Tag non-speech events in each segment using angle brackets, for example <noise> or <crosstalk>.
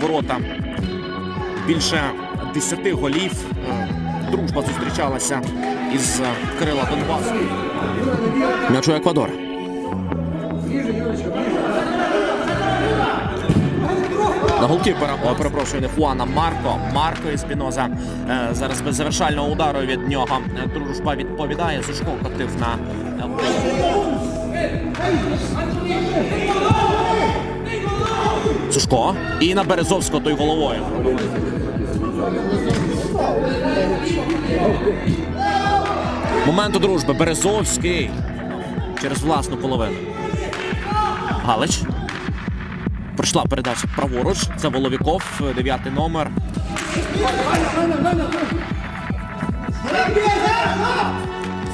ворота. Більше 10 голів. Е, Дружба зустрічалася із е, Крила Донбасу. М'яч у Еквадора. На голкіпера, перепрошую, не Хуана Марко. Марко Еспіноза. Е, зараз без завершального удару від нього. Дружба відповідає. Сушко котив на. Сушко. І на Березовського той головою. Момент дружби. Березовський. Через власну половину. Галич. Пройшла передача праворуч. Це Воловіков, дев'ятий номер.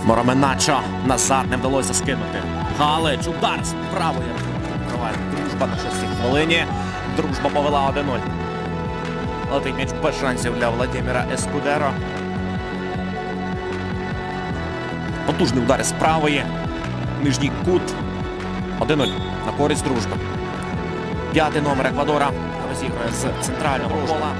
Мороменачо назад не вдалося скинути. Галич, удар з правої. Триває дружба на шостій хвилині. Дружба повела 1-0. Летить м'яч без шансів для Владимира Ескудеро. Потужний удар з правої. Нижній кут. 1-0 на користь дружби. П'ятий номер Еквадора розігрує з центрального кола.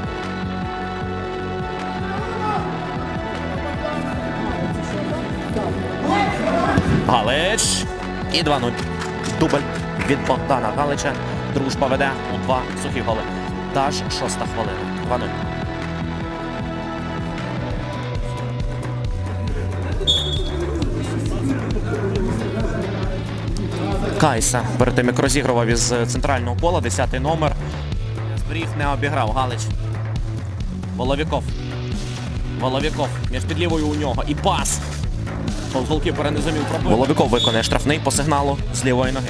Галич. І 2-0. Дубль від Богдана Галича. Дружба веде у два сухі голи. Та шоста хвилина. 2-0. Кайса перед тим як розігрував із центрального пола, 10 номер. Зберіг не обіграв Галич. Воловіков. Воловіков. Між під лівою у нього. І пас. Гол- Голкіпера не зумів пробити. Воловіков виконує штрафний по сигналу з лівої ноги.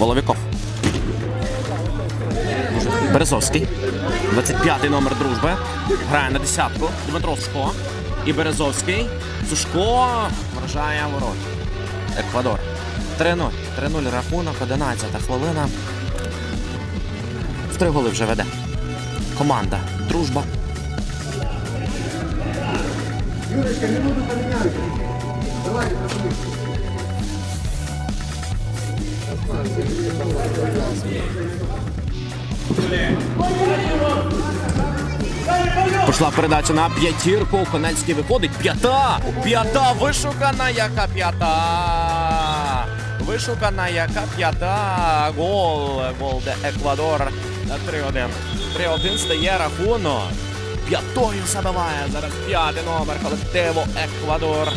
Воловіков. Березовський. 25-й номер дружби. Грає на десятку. Дмитро Сушко. І Березовський. Сушко вражає ворот. Еквадор. 3-0. 3-0 рахунок, 11-та хвилина. В три голи вже веде. Команда. Дружба. Пішла передача на п'ятірку. Конецький виходить. П'ята! П'ята! Вишукана яка п'ята! Вишукана яка п'ята! Гол! Гол де Еквадор. 3-1. 3-1 стає рахунок. П'ятою забиває. Зараз п'ятий номер колективу Еквадор.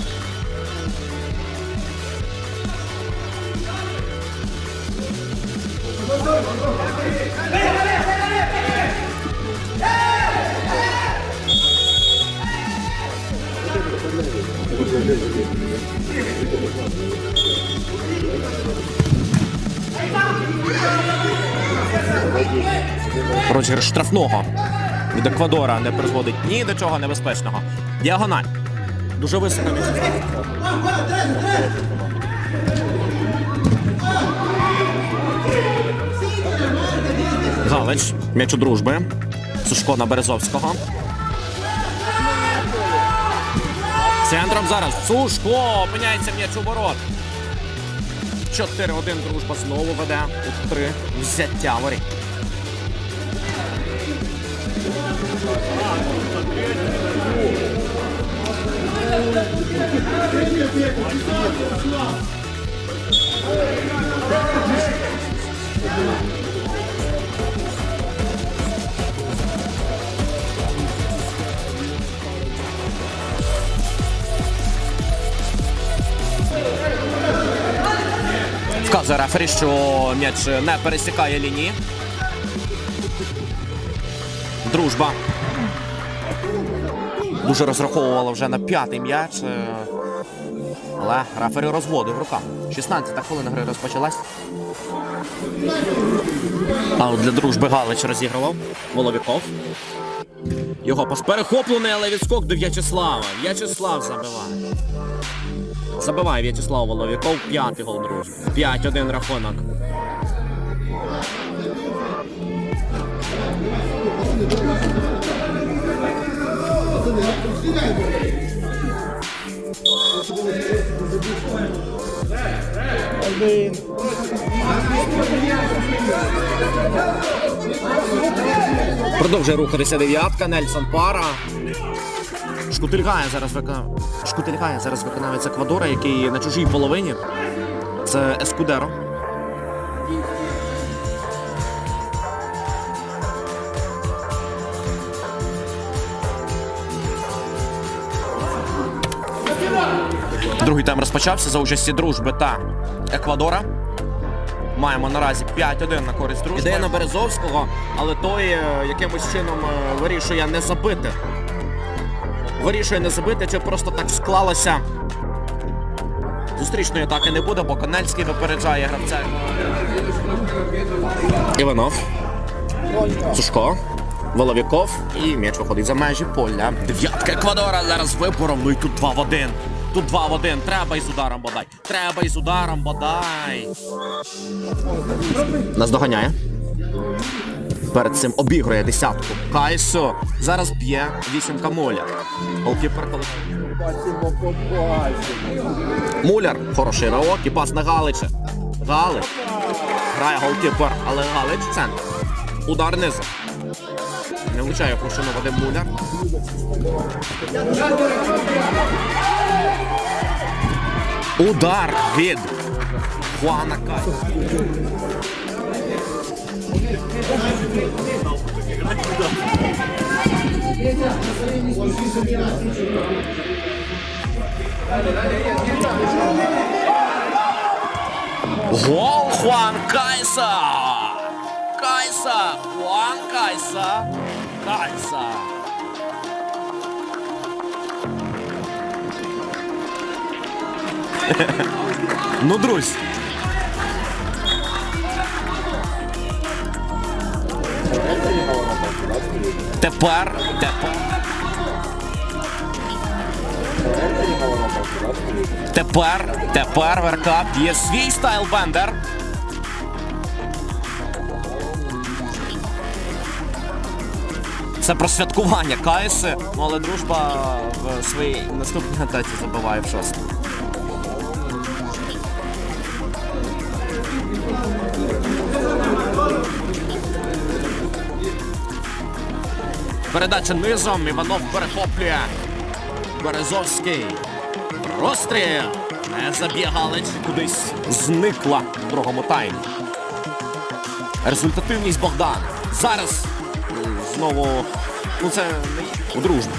Розіграш штрафного від Еквадора не призводить ні до чого небезпечного. Діагональ. Дуже високо м'яч. Галич. М'яч у дружби. Сушко на Березовського. Центром зараз. Сушко. Опиняється м'яч у ворот. 4-1 дружба знову веде у три взяття воріт. Вказує рефері, що м'яч не пересікає лінії. Дружба. Дуже розраховувала вже на п'ятий м'яч. е, Але рефері розводив руками. 16-та хвилина гри розпочалась. А от для дружби Галич розігрував Воловіков. Його пас перехоплений, але відскок до В'ячеслава. В'ячеслав забиває. Забиває В'ячеслав Воловіков. П'ятий гол дружби. 5-1 рахунок. Продовжує рухатися дев'ятка, Нельсон Пара. Шкутильгає зараз виконав. Шкутильгає зараз виконавець Еквадора, який на чужій половині. Це Ескудеро. Другий тайм розпочався за участі дружби та Еквадора. Маємо наразі 5-1 на користь дружби. Ідея на Березовського, але той е, якимось чином е, вирішує не забити. Вирішує не забити, чи просто так склалося. Зустрічної атаки не буде, бо Конельський випереджає гравця. Іванов. Сушко. Воловіков і м'яч виходить за межі поля. Дев'ятка Еквадора зараз вибором. Ну і тут 2 в 1. Тут 2 в 1. Треба із ударом бодай. Треба із ударом бодай. Нас доганяє. Перед цим обігрує десятку. Кайсо. Зараз б'є вісімка Муляр. Голкіпер коли. Муляр. Хороший ривок і пас на Галича. Галич. Грає голкіпер, але Галич центр. Удар низом. Не влучає куршину Вадим Муляр. Удар від Хуана Кай. Гол Хуан Кайса! Кайса! Хуан Кайса! Кайса! <laughs> ну, друзі. Тепер, тепер. Тепер, тепер Верка б'є свій стайлбендер. Це про святкування Кайси, ну, але дружба в своїй наступній атаці забиває в шосту. Передача низом. Іванов перехоплює. Березовський. Розстріл. Не заб'є Галич. Кудись зникла в другому таймі. Результативність Богдан. Зараз знову. Ну це не у дружбу.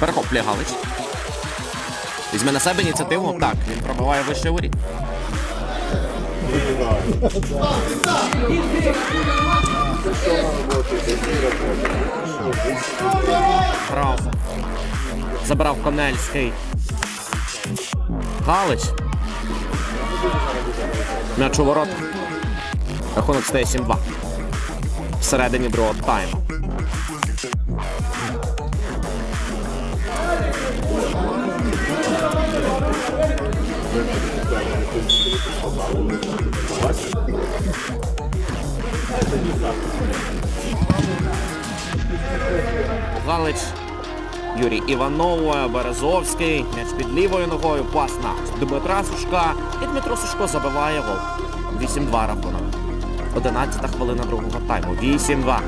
Перехоплює Галич. Візьме на себе ініціативу. Так, він пробиває вище воріт. Грав. Забрав Конельський. Галич. М'яч у ворот. Рахунок стає 7-2. Всередині другого тайму. Галич. Юрій Іванов, Березовський, м'яч під лівою ногою, пас на Дмитра Сушка. І Дмитро Сушко забиває гол. 8-2 рахунок. 11 хвилина другого тайму. 8-2.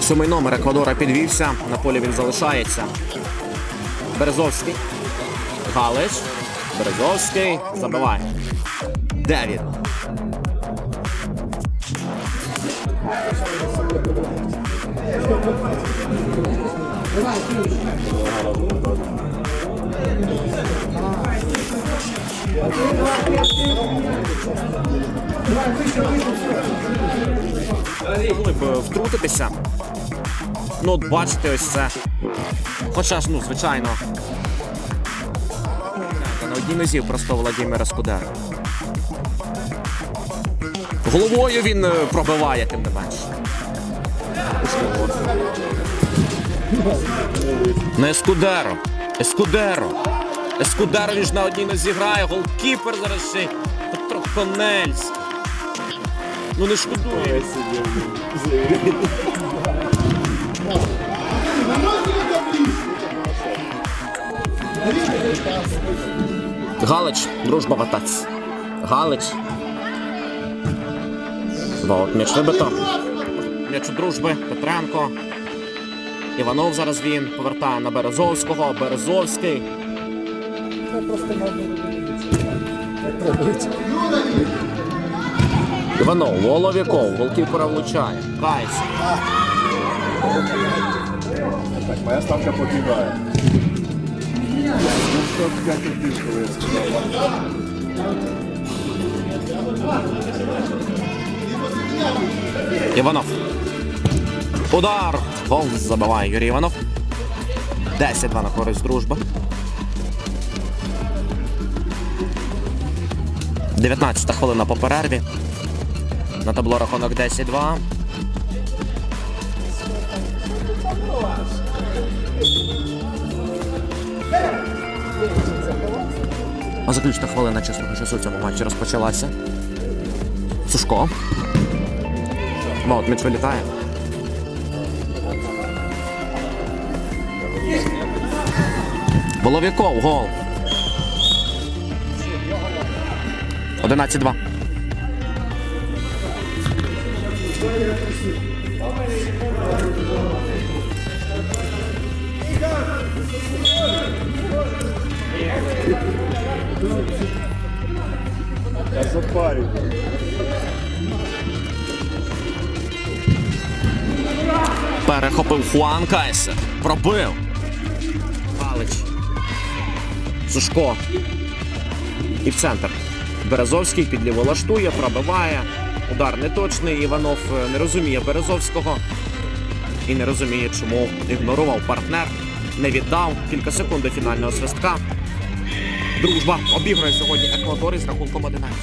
Сьомий номер Еквадора підвівся. На полі він залишається. Березовський. Галич. Березовський. Забиває. Девід. Могли б е, втрутитися. Ну, от бачите, ось це. Хоча ж, ну, звичайно. На одній нозі просто Владимира Скудера. Головою він е, пробиває, тим не менш. Не Скудеро. Ескудеро. Ескудеро він ж на одній нозі грає. Голкіпер зараз ще. Петро Конельський. Ну не шкодує. Галич, дружба в атаці. Галич. Вот, м'яч вибито. М'яч у дружби. Петренко. Іванов зараз він повертає на Березовського. Березовський. Іванов, Воловіков, голкіпера влучає. Кайс. Так, моя ставка побігає. Ну, що 5 1 коли я сказав. Іванов. Удар. Гол забиває Юрій Іванов. 10-2 на користь дружби. 19 хвилина по перерві. На табло рахунок 10-2. А заключна хвилина чесного часу в цьому матчі розпочалася. Сушко. От м'яч вилітає. Волов'яков, гол. 11-2. Перехопив Хуан Кайсе. Пробив. Палич. Сушко. І в центр. Березовський під ліво лаштує, пробиває. Удар неточний. Іванов е, не розуміє Березовського. І не розуміє, чому ігнорував партнер. Не віддав кілька секунд до фінального свистка. Дружба обіграє сьогодні Еквадор із рахунком 11.